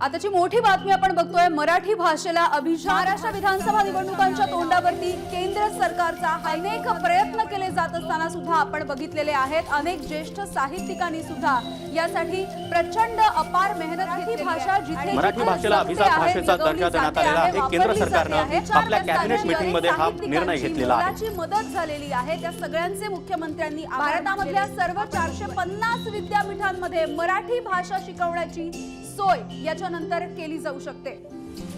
आताची मोठी बातमी आपण बघतोय मराठी भाषेला अभिजात महाराष्ट्र विधानसभा निवडणुकांच्या तोंडावरती केंद्र सरकारचा अनेक प्रयत्न केले जात असताना सुद्धा आपण बघितलेले आहेत अनेक ज्येष्ठ साहित्यिकांनी सुद्धा यासाठी प्रचंड अपार मेहनत घेतली भाषा जिथे मराठी भाषेला अभिजात भाषेचा दर्जा देण्यात आलेला आहे. केंद्र सरकारनं. आपल्या कॅबिनेट स्थानिक मीटिंगमध्ये हा निर्णय घेतलेला आहे. मदत झालेली आहे त्या सगळ्यांचे मुख्यमंत्र्यांनी भारतामधल्या सर्व चारशे पन्नास विद्यापीठांमध्ये मराठी भाषा शिकवण्याची सोय याच्यानंतर केली जाऊ शकते.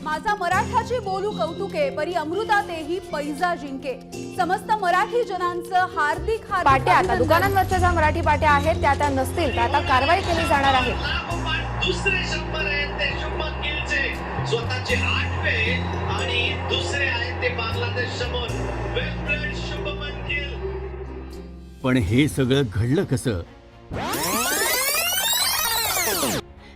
माझा मराठाची बोलू कौतुके परी अमृता तेही पैजा जिंके. समस्त मराठी जनांचं हार्दिक हार्दिक पाट्या आता. दुकानांवरच्या ज्या मराठी पाट्या आहेत त्या त्या नसतील तर आता कारवाई केली जाणार आहे. लागोपाठ दुसरे शंभर आहेत ते शुभमन गिलचे स्वतःचे आठवे आणि दुसरे आहेत ते बांगलादेश समोर. Well played Shubman Gill. पण हे सगळं घडलं कसं?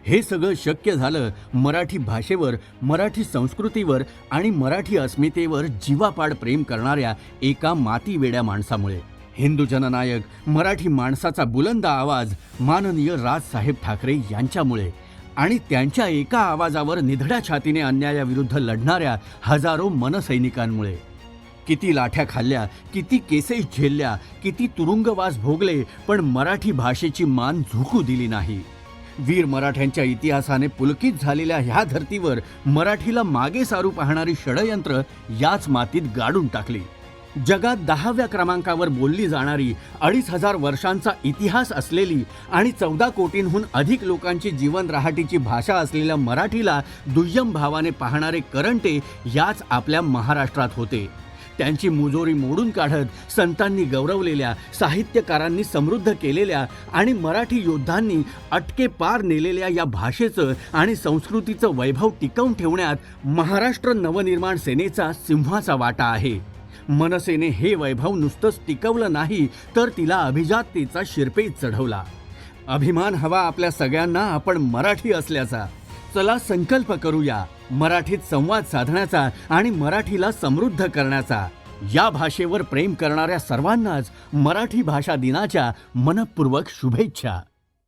हे सगळं शक्य झालं मराठी भाषेवर मराठी संस्कृतीवर आणि मराठी अस्मितेवर जीवापाड प्रेम करणाऱ्या एका मातीवेड्या माणसामुळे. हिंदू जननायक मराठी माणसाचा बुलंद आवाज माननीय राजसाहेब ठाकरे यांच्यामुळे आणि त्यांच्या एका आवाजावर निधड्या छातीने अन्यायाविरुद्ध लढणाऱ्या हजारो मनसैनिकांमुळे. किती लाठ्या खाल्ल्या किती केसेस झेलल्या किती तुरुंगवास भोगले पण मराठी भाषेची मान झुकू दिली नाही. वीर मराठ्यांच्या इतिहासाने पुलकित झालेल्या ह्या धर्तीवर मराठीला मागे सारू पाहणारी षडयंत्र याच मातीत गाडून टाकली. जगात दहाव्या क्रमांकावर बोलली जाणारी अडीच हजार वर्षांचा इतिहास असलेली आणि चौदा कोटींहून अधिक लोकांची जीवन रहाटीची भाषा असलेल्या मराठीला दुय्यम भावाने पाहणारे करंटे याच आपल्या महाराष्ट्रात होते. त्यांची मुजोरी मोडून काढत संतांनी गौरवलेल्या साहित्यकारांनी समृद्ध केलेल्या आणि मराठी योद्धांनी अटके पार नेलेल्या या भाषेचं आणि संस्कृतीचं वैभव टिकवून ठेवण्यात महाराष्ट्र नवनिर्माण सेनेचा सिंहाचा वाटा आहे. मनसेने हे वैभव नुसतंच टिकवलं नाही तर तिला अभिजाततेचा शिरपेच चढवला. अभिमान हवा आपल्या सगळ्यांना आपण मराठी असल्याचा. चला संकल्प करूया. मराठीत संवाद साधण्याचा आणि मराठीला समृद्ध करण्याचा. या भाषेवर प्रेम करणाऱ्या सर्वांनाच मराठी भाषा दिनाच्या मनपूर्वक शुभेच्छा.